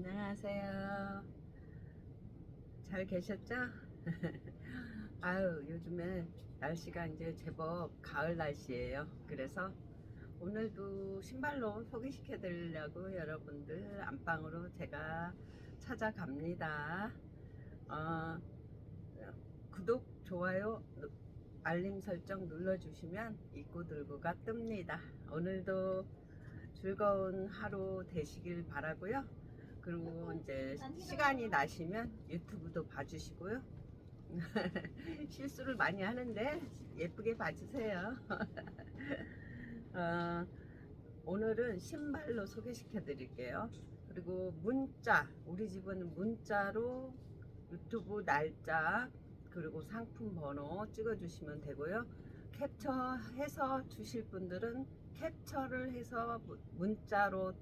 안녕하세요. 잘 계셨죠? 아유, 요즘에 날씨가 이제 제법 가을 날씨예요. 그래서 오늘도 신발로 소개시켜 드리려고 여러분들 안방으로 제가 찾아갑니다. 어, 구독, 좋아요, 누- 알림 설정 눌러주시면 입고 들고가 뜹니다. 오늘도 즐거운 하루 되시길 바라고요. 그리고 이제 시간이 나시면 유튜브도 봐주시고요. 실수를 많이 하는데 예쁘게 봐주세요. 어, 오늘은 신발로 소개시켜 드릴게요. 그리고 문자, 우리 집은 문자로 유튜브 날짜 그리고 상품 번호 찍어주시면 되고요. 캡처해서 주실 분들은 캡처를 해서 무- 문자로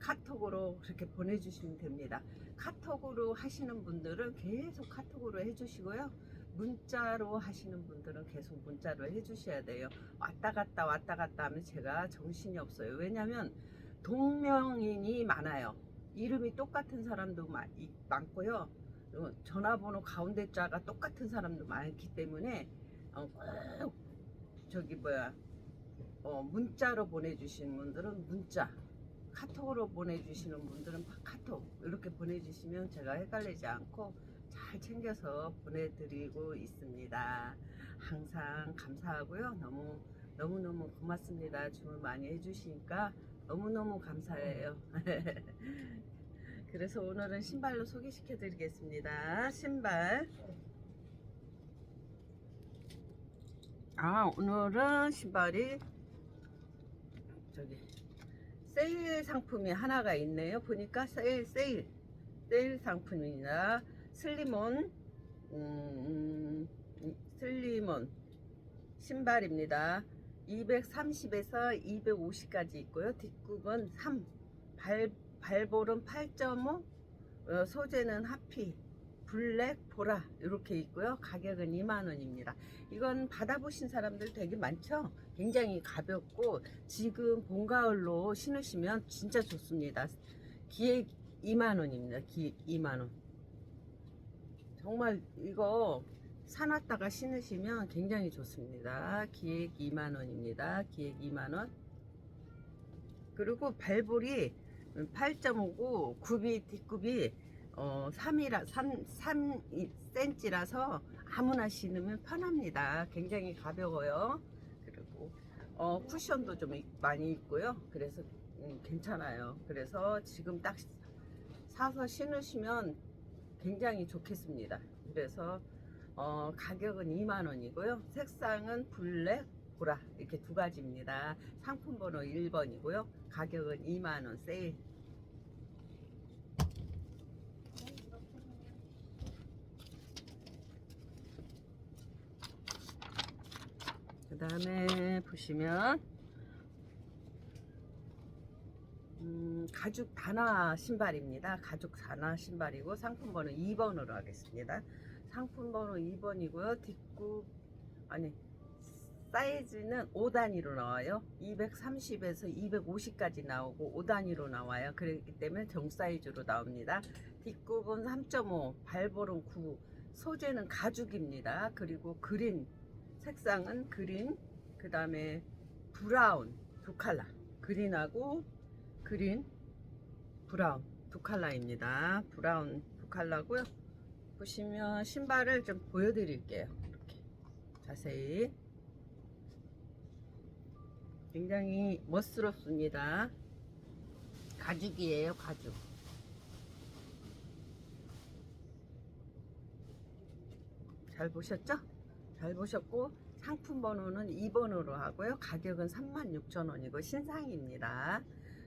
카톡으로 그렇게 보내주시면 됩니다. 카톡으로 하시는 분들은 계속 카톡으로 해주시고요. 문자로 하시는 분들은 계속 문자로 해주셔야 돼요. 왔다 갔다 왔다 갔다 하면 제가 정신이 없어요. 왜냐면 동명인이 많아요. 이름이 똑같은 사람도 많고요. 어, 전화번호 가운데 자가 똑같은 사람도 많기 때문에 어, 꼭 저기 뭐야 어, 문자로 보내주시는 분들은 문자 카톡으로 보내주시는 분들은 카톡 이렇게 보내주시면 제가 헷갈리지 않고 잘 챙겨서 보내드리고 있습니다. 항상 감사하고요. 너무 너무너무 고맙습니다. 주문 많이 해주시니까 너무너무 감사해요. 그래서 오늘은 신발로 소개시켜 드리겠습니다. 신발. 아, 오늘은 신발이 저기 세일 상품이 하나가 있네요. 보니까 세일, 세일, 세일 상품이나 슬림온, 음, 음, 슬림온 신발입니다. 230에서 250까지 있고요. 뒷굽은 3, 발, 발볼은 8.5, 어, 소재는 하피, 블랙, 보라 이렇게 있고요. 가격은 2만원입니다. 이건 받아보신 사람들 되게 많죠? 굉장히 가볍고 지금 봄, 가을로 신으시면 진짜 좋습니다. 기획 2만원입니다. 기획 2만원. 정말 이거 사놨다가 신으시면 굉장히 좋습니다. 기획 2만원입니다. 기획 2만원. 그리고 발볼이 8.5고 굽이 뒷굽이 어 3이라 3 3cm라서 아무나 신으면 편합니다. 굉장히 가벼워요. 그리고 어 쿠션도 좀 있- 많이 있고요. 그래서 음, 괜찮아요. 그래서 지금 딱 사서 신으시면 굉장히 좋겠습니다. 그래서 어, 가격은 2만 원이고요. 색상은 블랙, 보라 이렇게 두 가지입니다. 상품 번호 1번이고요. 가격은 2만 원 세일. 다음에 보시면 음, 가죽 단화 신발입니다. 가죽 단화 신발이고 상품 번호 2번으로 하겠습니다. 상품 번호 2번이고요. 뒷굽 아니 사이즈는 5단위로 나와요. 230에서 250까지 나오고 5단위로 나와요. 그렇기 때문에 정 사이즈로 나옵니다. 뒷굽은 3.5, 발볼은 9, 소재는 가죽입니다. 그리고 그린 색상은 그린, 그 다음에 브라운 두 컬러. 그린하고 그린, 브라운 두 컬러입니다. 브라운 두 컬러고요. 보시면 신발을 좀 보여드릴게요. 이렇게 자세히. 굉장히 멋스럽습니다. 가죽이에요, 가죽. 잘 보셨죠? 잘 보셨고 상품 번호는 2번으로 하고요. 가격은 36,000원이고 신상입니다.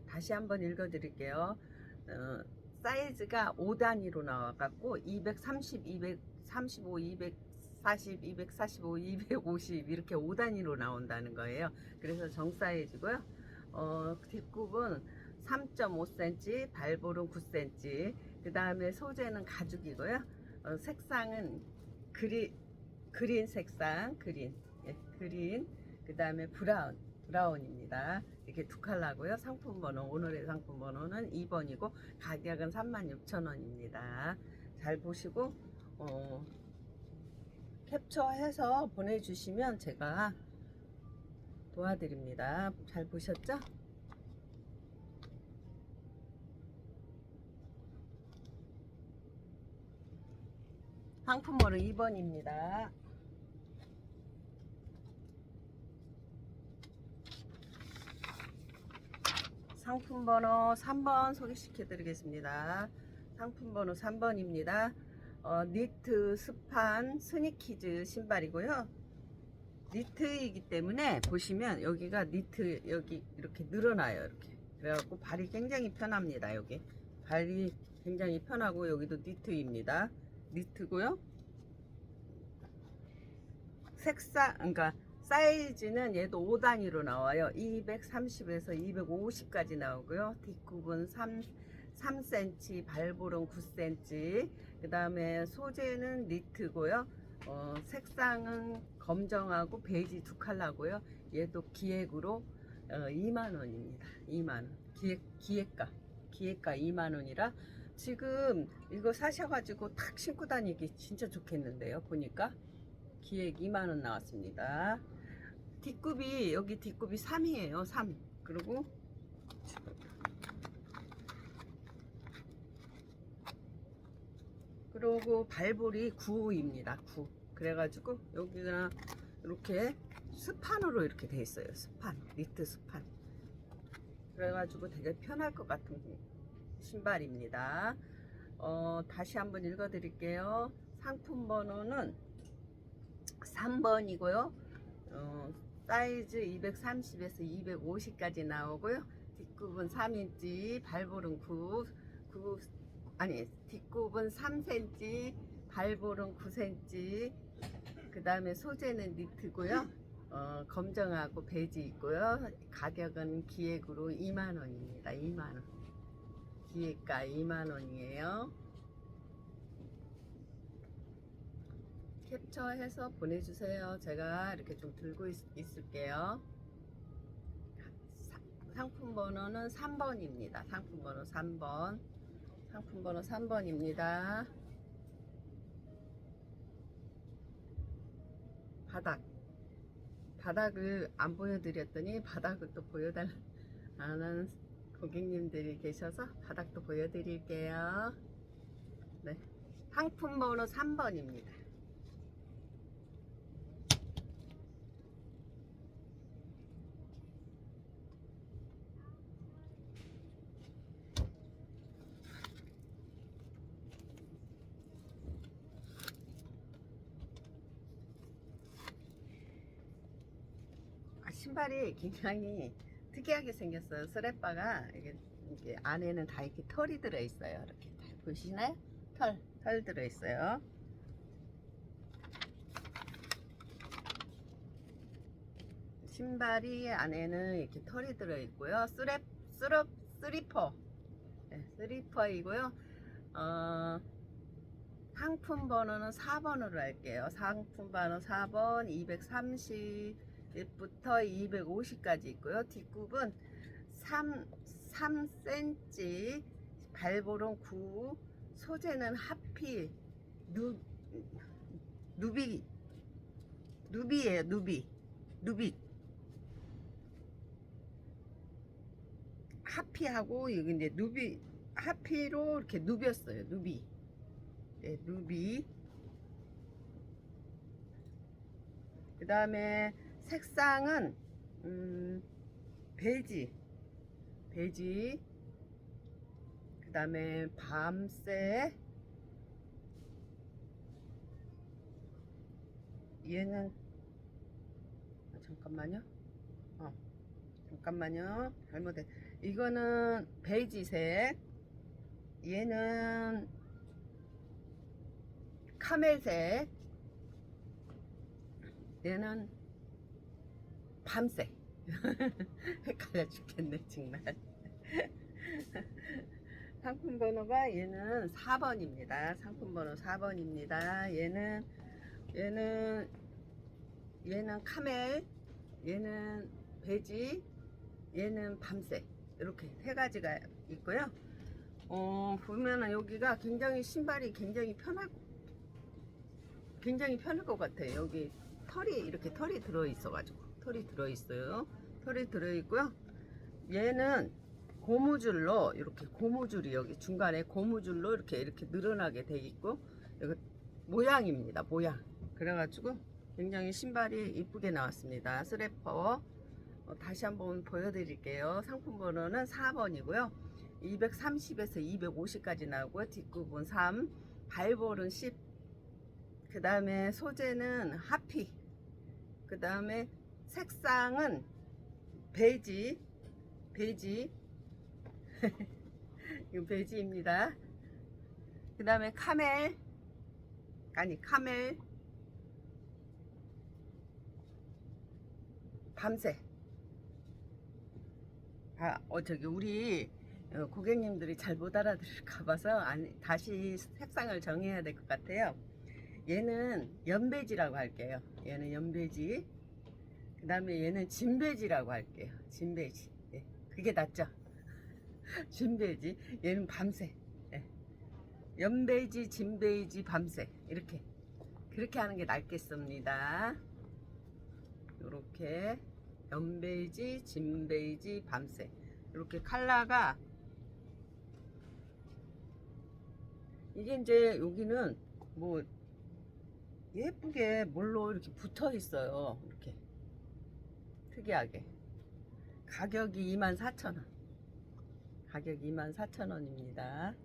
다시 한번 읽어 드릴게요. 어, 사이즈가 5단위로 나와 갖고 230, 235, 240, 245, 250 이렇게 5단위로 나온다는 거예요. 그래서 정 사이즈고요. 어, 뒷굽은 3.5cm, 발볼은 9cm. 그 다음에 소재는 가죽이고요. 어, 색상은 그리, 그린 색상, 그린, 예, 그린. 그 다음에 브라운, 브라운입니다. 이렇게 두 컬러고요. 상품 번호 오늘의 상품 번호는 2번이고 가격은 36,000원입니다. 잘 보시고 어, 캡처해서 보내주시면 제가 도와드립니다. 잘 보셨죠? 상품 번호 2번입니다. 상품 번호 3번 소개시켜 드리겠습니다. 상품 번호 3번입니다. 어, 니트 스판 스니키즈 신발이고요. 니트이기 때문에 보시면 여기가 니트 여기 이렇게 늘어나요. 이렇게. 그래갖고 발이 굉장히 편합니다. 여기. 발이 굉장히 편하고 여기도 니트입니다. 니트고요. 색상 그러니까 사이즈는 얘도 5단위로 나와요. 230에서 250까지 나오고요. 뒷굽은 3, 3cm, 발볼은 9cm. 그 다음에 소재는 니트고요. 어, 색상은 검정하고 베이지 두 컬러고요. 얘도 기획으로 어, 2만 원입니다. 2만 원. 기획 기획가 기획가 2만 원이라 지금 이거 사셔가지고 탁 신고 다니기 진짜 좋겠는데요. 보니까 기획 2만 원 나왔습니다. 뒷굽이 여기 뒷굽이 3이에요. 3. 그리고 그리고 발볼이 9입니다. 9. 그래가지고 여기가 이렇게 스판으로 이렇게 돼 있어요. 스판, 니트 스판. 그래가지고 되게 편할 것 같은 신발입니다. 어, 다시 한번 읽어 드릴게요. 상품 번호는 3번이고요. 어, 사이즈 230에서 250까지 나오고요. 뒷굽은 3인치, 발볼은 9, 9 아니 뒷굽은 3cm, 발볼은 9cm. 그 다음에 소재는 니트고요. 어, 검정하고 베지 있고요. 가격은 기획으로 2만 원입니다. 2만 원. 기획가 2만 원이에요. 캡처해서 보내주세요. 제가 이렇게 좀 들고 있, 을게요 상품 번호는 3번입니다. 상품 번호 3번. 상품 번호 3번입니다. 바닥. 바닥을 안 보여드렸더니 바닥을 또 보여달라는 고객님들이 계셔서 바닥도 보여드릴게요. 네. 상품 번호 3번입니다. 아, 신발이 굉장히 특이하게 생겼어요. 스레바가 이게, 이게 안에는 다 이렇게 털이 들어 있어요. 이렇게 잘 보시나요? 털, 털 들어 있어요. 신발이 안에는 이렇게 털이 들어 있고요. 스랩, 스럽, 스리퍼. 네, 스리퍼이고요. 어, 상품 번호는 4번으로 할게요. 상품 번호 4번 230 부터 250까지 있고요. 뒷굽은 3, 3cm, 발볼은 9, 소재는 하피, 누, 누비, 누비예요. 누비, 누비. 하피하고 여기 이제 누비, 하피로 이렇게 누볐어요. 누비. 네, 누비. 그 다음에 색상은 음, 베지, 베지. 그 다음에 밤새. 얘는 아, 잠깐만요. 어, 잠깐만요. 잘못해. 이거는 베이지색. 얘는 카멜색 얘는 밤색 헷갈려 죽겠네 정말. 상품 번호가 얘는 4번입니다. 상품 번호 4번입니다. 얘는 얘는 얘는 카멜 얘는 베지 얘는 밤새. 이렇게 세 가지가 있고요. 어, 보면은 여기가 굉장히 신발이 굉장히 편할 굉장히 편할 것 같아요. 여기 털이 이렇게 털이 들어 있어 가지고 털이 들어 있어요. 털이 들어 있고요. 얘는 고무줄로 이렇게 고무줄이 여기 중간에 고무줄로 이렇게 이렇게 늘어나게 돼 있고 이거 모양입니다. 모양. 그래가지고 굉장히 신발이 이쁘게 나왔습니다. 스래퍼 어, 다시 한번 보여드릴게요. 상품 번호는 4번이고요. 230에서 250까지 나오고요. 뒷부분 3, 발볼은 10. 그 다음에 소재는 하피. 그 다음에 색상은 베이지. 베이지. 이거 베이지입니다. 그 다음에 카멜. 아니, 카멜. 밤새. 아, 어, 저기, 우리 어, 고객님들이 잘 못 알아들을까 봐서 아니, 다시 색상을 정해야 될 것 같아요. 얘는 연배지라고 할게요. 얘는 연배지. 그 다음에 얘는 진배지라고 할게요. 진배지. 예, 그게 낫죠? 진배지. 얘는 밤새. 예. 연배지, 진배지, 밤새. 이렇게. 그렇게 하는 게 낫겠습니다. 요렇게. 연배지, 진배지, 밤새. 이렇게 컬러가 이게 이제 여기는 뭐 예쁘게 뭘로 이렇게 붙어 있어요. 특이하게 가격이 24,000원. 가격이 24,000원입니다.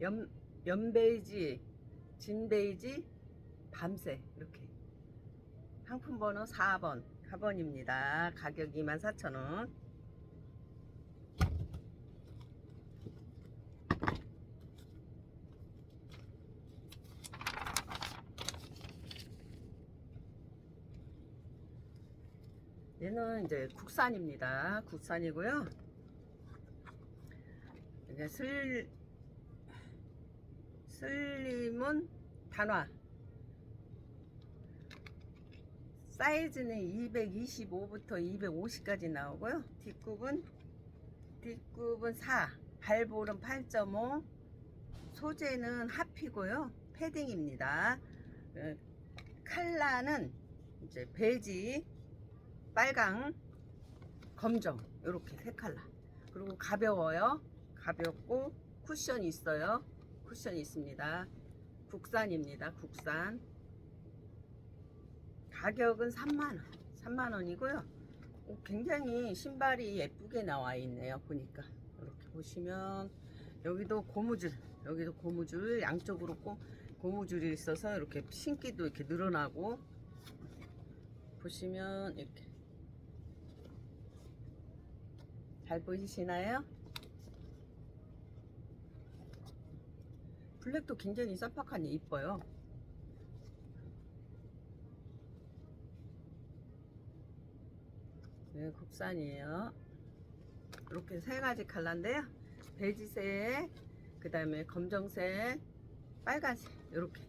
연 연베이지, 진베이지, 밤새 이렇게 상품 번호 4번 4번입니다. 가격 24,000원. 얘는 이제 국산입니다. 국산이고요. 이게 슬 슬림은 단화. 사이즈는 225부터 250까지 나오고요. 뒷굽은 뒷굽은 4, 발볼은 8.5, 소재는 하피고요. 패딩입니다. 어, 칼라는 이제 베지, 빨강, 검정 이렇게 세 칼라. 그리고 가벼워요. 가볍고 쿠션이 있어요. 쿠션이 있습니다. 국산입니다. 국산. 가격은 3만원 3만원이고요 굉장히 신발이 예쁘게 나와 있네요 보니까 이렇게 보시면 여기도 고무줄 여기도 고무줄 양쪽으로 고, 고무줄이 있어서 이렇게 신기도 이렇게 늘어나고 보시면 이렇게 잘 보이시나요? 블랙도 굉장히 쌈박하니 이뻐요 네, 국산이에요. 이렇게 세 가지 컬러인데요. 베지색, 그 다음에 검정색, 빨간색 이렇게.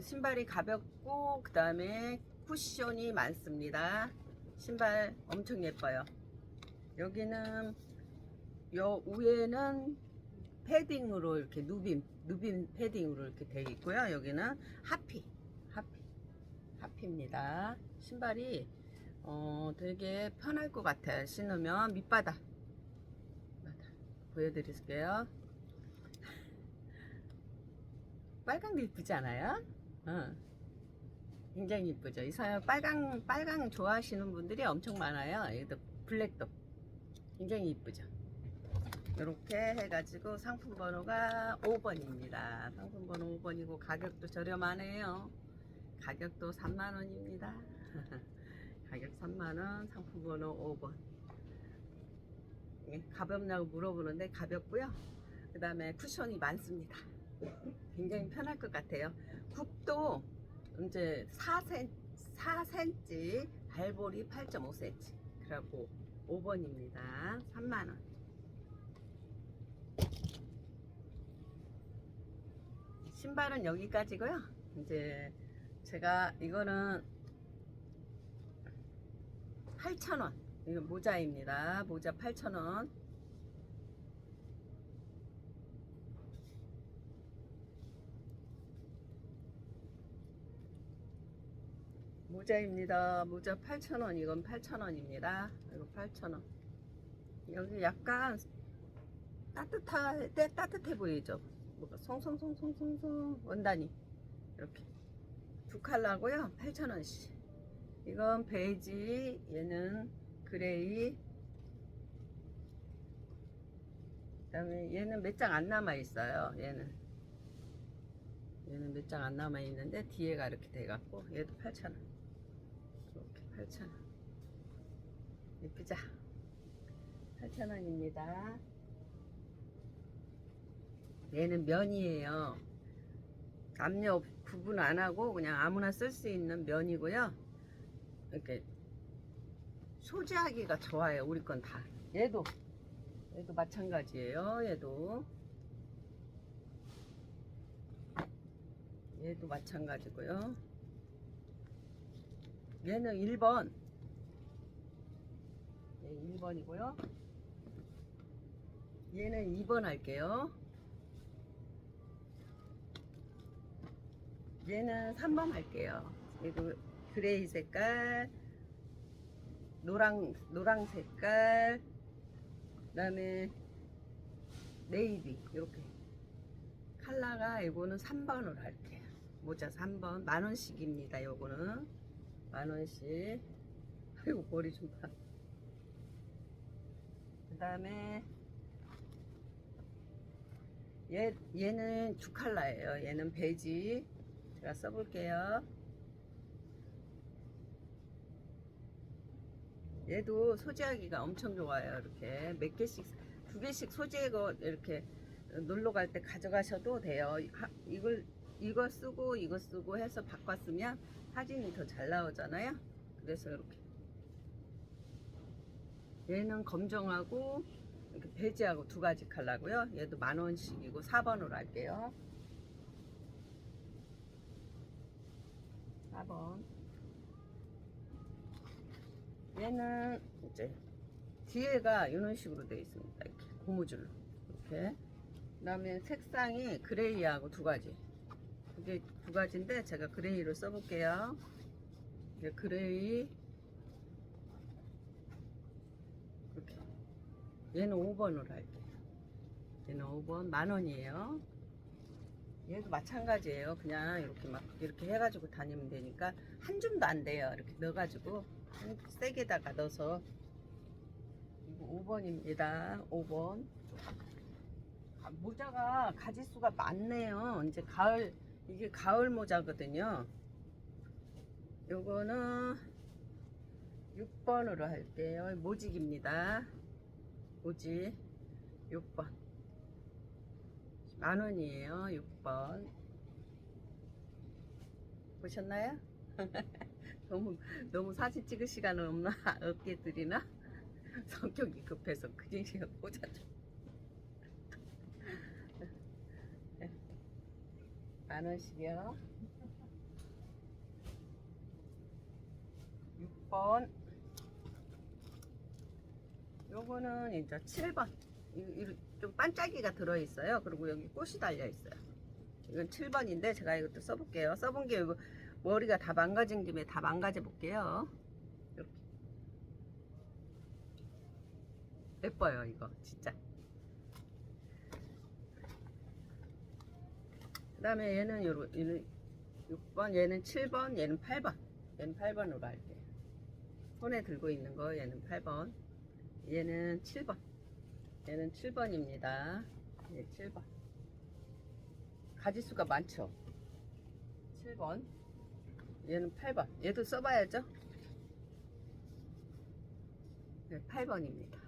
신발이 가볍고 그 다음에 쿠션이 많습니다. 신발 엄청 예뻐요. 여기는 요 위에는 패딩으로 이렇게 누빔 누빔 패딩으로 이렇게 되어 있고요. 여기는 하피 하피 하피입니다. 신발이 어, 되게 편할 것 같아요. 신으면 밑바닥. 보여드릴게요. 빨강도 이쁘지 않아요? 어. 굉장히 이쁘죠. 이사람 빨강, 빨강 좋아하시는 분들이 엄청 많아요. 여기도 블랙도 굉장히 이쁘죠. 이렇게 해가지고 상품 번호가 5번입니다. 상품 번호 5번이고 가격도 저렴하네요. 가격도 3만원입니다. 가격 3만원 상품 번호 5번 예, 가볍냐고 물어보는데 가볍고요 그 다음에 쿠션이 많습니다 굉장히 편할 것 같아요 굽도 이제 4cm, 4cm 발볼이 8.5cm 그리고 5번입니다 3만원 신발은 여기까지고요 이제 제가 이거는 8,000원. 이거 모자입니다. 모자 8,000원. 모자입니다. 모자 8,000원. 이건 8,000원입니다. 이거 8,000원. 여기 약간 따뜻할 때 따뜻해 보이죠? 뭐가 송송송송송송 원단이 이렇게 두 컬러고요. 8,000원씩. 이건 베이지, 얘는 그레이. 그다음에 얘는 몇 장 안 남아 있어요. 얘는 얘는 몇 장 안 남아 있는데 뒤에가 이렇게 돼 갖고 얘도 8,000원. 이렇게 8,000원. 예쁘자. 8,000원입니다. 얘는 면이에요. 남녀 구분 안 하고 그냥 아무나 쓸 수 있는 면이고요. 이렇게 소지하기가 좋아요. 우리 건 다. 얘도 얘도 마찬가지예요. 얘도 얘도 마찬가지고요. 얘는 1번. 얘 1번이고요. 얘는 2번 할게요. 얘는 3번 할게요. 그리고 그레이 색깔, 노랑 노랑 색깔, 그 다음에 네이비 이렇게 컬러가 이거는 3번으로 할게요. 모자 3번 만 원씩입니다. 요거는 만 원씩. 아이고 머리 좀 봐. 그 다음에 얘 얘는 두 컬러예요. 얘는 베이지. 제가 써볼게요. 얘도 소지하기가 엄청 좋아요. 이렇게 몇 개씩 두 개씩 소지하고 이렇게 놀러 갈 때 가져가셔도 돼요. 하- 이걸 이거 쓰고 이거 쓰고 해서 바꿨으면 사진이 더 잘 나오잖아요. 그래서 이렇게 얘는 검정하고 이렇게 베지하고 두 가지 컬러고요. 얘도 만 원씩이고 4번으로 할게요. 4번. 얘는 이제 뒤에가 이런 식으로 되어 있습니다. 이렇게 고무줄로 이렇게. 그 다음에 색상이 그레이하고 두 가지. 이게 두 가지인데 제가 그레이로 써볼게요. 이게 그레이. 이렇게. 얘는 5번으로 할게요. 얘는 5번 만 원이에요. 얘도 마찬가지예요. 그냥 이렇게 막 이렇게 해가지고 다니면 되니까 한 줌도 안 돼요. 이렇게 넣어가지고 한 세개다가 넣어서 이거 5번입니다. 5번. 아, 모자가 가지수가 많네요. 이제 가을 이게 가을 모자거든요. 요거는 6번으로 할게요. 모직입니다. 모직 6번. 만 원이에요. 6번. 보셨나요? 너무 너무 사진 찍을 시간은 없나 없게 드리나? 성격이 급해서 그진 시간 꽂아줘. 만 원씩이요. 6번. 요거는 이제 7번. 이- 이- 좀 반짝이가 들어있어요. 그리고 여기 꽃이 달려있어요. 이건 7번인데 제가 이것도 써볼게요. 써본 게 머리가 다 망가진 김에 다 망가져 볼게요. 이렇게. 예뻐요, 이거 진짜. 그 다음에 얘는 요로, 얘는 6번, 얘는 7번, 얘는 8번. 얘는 8번으로 할게요. 손에 들고 있는 거 얘는 8번. 얘는 7번. 얘는 7번입니다. 예, 7번. 가지수가 많죠? 7번. 얘는 8번. 얘도 써봐야죠? 네, 8번입니다.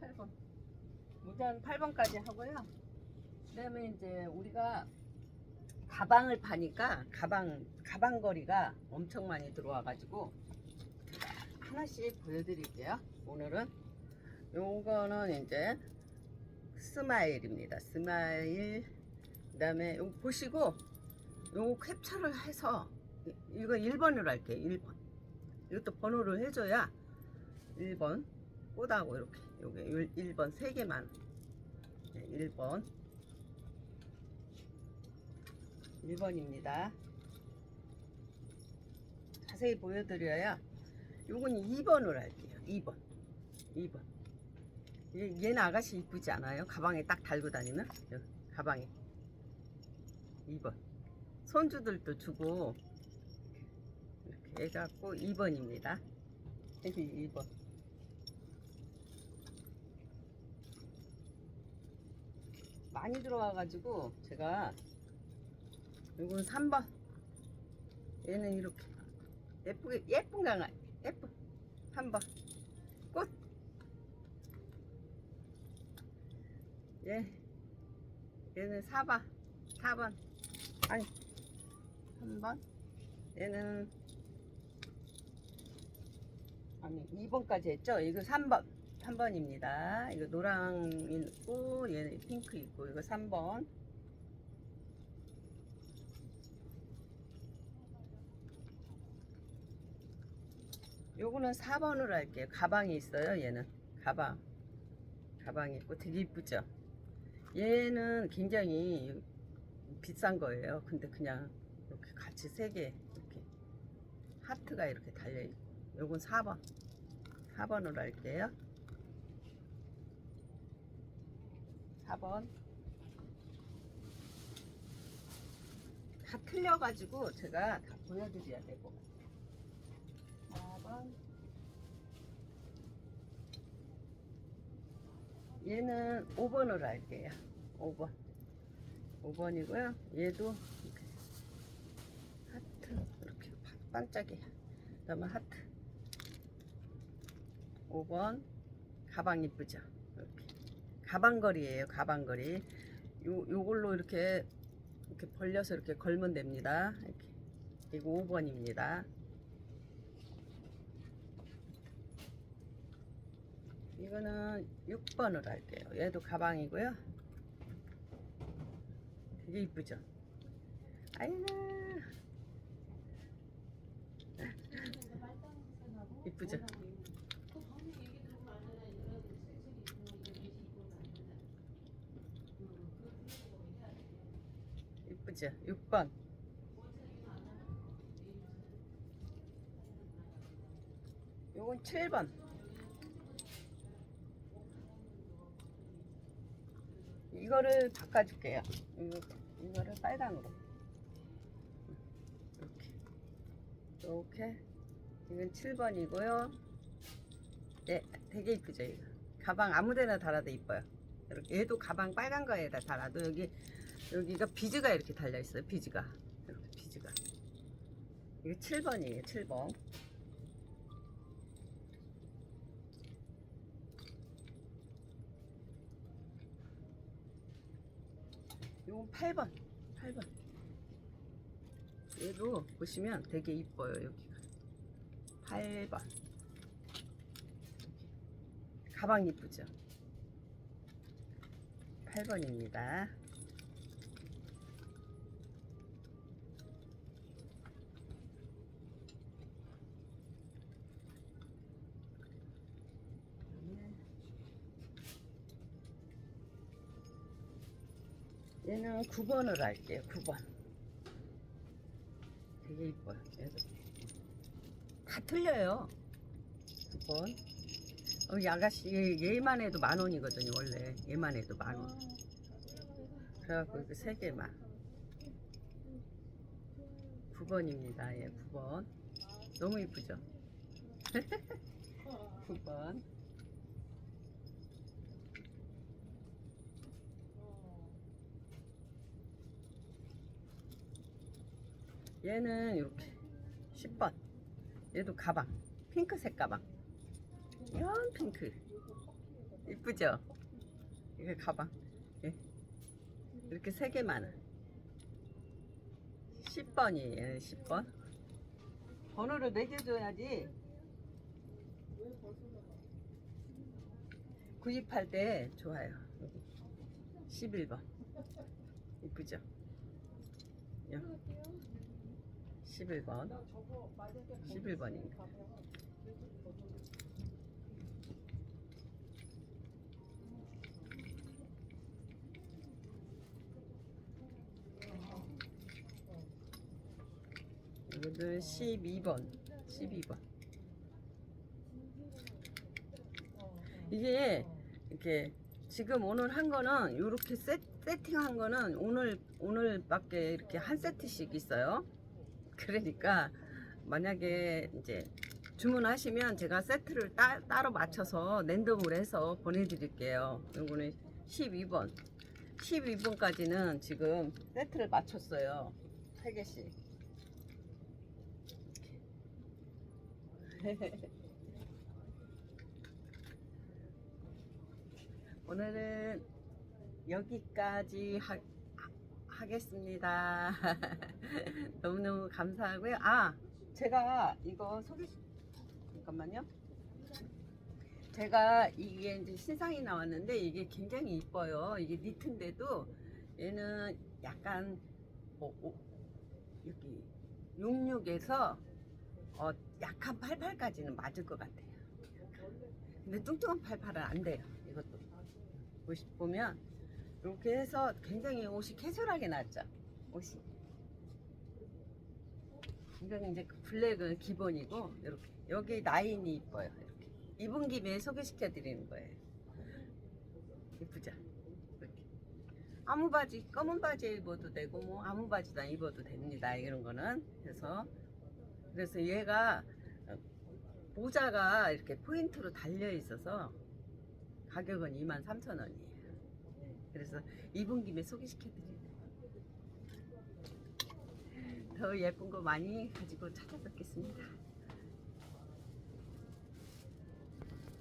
8번. 모자는 8번까지 하고요. 그 다음에 이제 우리가 가방을 파니까 가방, 가방 거리가 엄청 많이 들어와가지고 하나씩 보여드릴게요. 오늘은 요거는 이제 스마일입니다. 스마일. 그 다음에 요거 보시고 요거 캡처를 해서 이- 이거 1번으로 할게요. 1번. 이것도 번호를 해줘야 1번 꽃하고 이렇게 요게 1번 3개만 1번 1번입니다. 자세히 보여드려야 요건 2번으로 할게요. 2번. 2번. 얘, 얘는 아가씨 이쁘지 않아요? 가방에 딱 달고 다니는 여기, 가방에. 2번. 손주들도 주고. 이렇게 해갖고 2번입니다. 여기 2번. 많이 들어와가지고 제가 이건 3번. 얘는 이렇게. 예쁘게 예쁜 강아 예쁜 3번. 꽃. 예. 얘는 4번. 4번. 아니. 3번. 얘는 아니 2번까지 했죠? 이거 3번. 3번입니다. 이거 노랑 있고 얘는 핑크 있고 이거 3번 요거는 4번으로 할게요. 가방이 있어요 얘는. 가방. 가방이 있고 되게 이쁘죠? 얘는 굉장히 비싼 거예요. 근데 그냥 이렇게 같이 세 개 이렇게 하트가 이렇게 달려 있고. 요건 4번. 4번으로 할게요. 4번. 다 틀려가지고 제가 다 보여드려야 될 것 같아요 4번 얘는 5번으로 할게요. 5번. 5번이고요. 얘도 이렇게 하트 이렇게 반짝이야 그 다음에 하트. 5번. 가방 이쁘죠? 이렇게. 가방걸이에요 가방걸이. 요, 요걸로 이렇게 이렇게 벌려서 이렇게 걸면 됩니다. 이렇게. 이거 5번입니다 이거는 6번으로 할게요. 얘도 가방이고요. 되게 이쁘죠? 아이고. 이쁘죠? 이쁘죠? 6번. 요건 7번 이거를 바꿔줄게요. 이거, 이거를 빨강으로. 이렇게. 이렇게. 이건 7번이고요. 네 되게 이쁘죠 이거. 가방 아무데나 달아도 이뻐요. 이렇게. 얘도 가방 빨간 거에다 달아도 여기 여기가 비즈가 이렇게 달려 있어요 비즈가. 이렇게 비즈가. 이게 7번이에요 7번 이건 8번. 8번. 얘도 보시면 되게 이뻐요 여기가. 8번. 가방 이쁘죠? 8번입니다 얘는 9번으로 할게요 9번. 되게 이뻐요 얘도. 다 틀려요. 9번. 어, 이 아가씨 얘- 얘만 해도 만 원이거든요 원래. 얘만 해도 만 원. 그래갖고 이거 세 개만. 9번입니다 예 9번. 너무 이쁘죠? 9번 얘는 이렇게 10번. 얘도 가방. 핑크색 가방. 연 핑크. 이쁘죠? 이게 가방. 예. 이렇게 세 개만 10번이에요 10번. 번호를 매겨 줘야지. 구입할 때 좋아요. 여기. 11번. 이쁘죠? 여. 11번? 11번입니다 이거는 12번 12번. 이게 이렇게 지금 오늘 한 거는 이렇게 세, 세팅한 거는 오늘 오늘밖에 이렇게 한 세트씩 있어요. 그러니까 만약에 이제 주문하시면 제가 세트를 따, 따로 맞춰서 랜덤으로 해서 보내드릴게요. 이거는 12번 12번까지는 지금 세트를 맞췄어요. 3개씩. 오늘은 여기까지 하, 하겠습니다. 너무너무 감사하고요. 아, 제가 이거 소개, 잠깐만요. 제가 이게 이제 신상이 나왔는데 이게 굉장히 이뻐요. 이게 니트인데도 얘는 약간 어, 어, 여기 66에서 어, 약한 88까지는 맞을 것 같아요. 근데 뚱뚱한 88은 안 돼요. 이것도. 보시, 보면 이렇게 해서 굉장히 옷이 캐주얼하게 나왔죠. 옷이. 이건 이제 블랙은 기본이고 이렇게 여기 라인이 이뻐요. 이렇게 입은 김에 소개시켜 드리는 거예요. 이쁘죠? 이렇게 아무 바지 검은 바지 입어도 되고 뭐 아무 바지도 안 입어도 됩니다. 이런 거는 그래서 그래서 얘가 모자가 이렇게 포인트로 달려 있어서 가격은 23,000원이에요. 그래서 입은 김에 소개시켜드리는 더 예쁜 거 많이 가지고 찾아뵙겠습니다.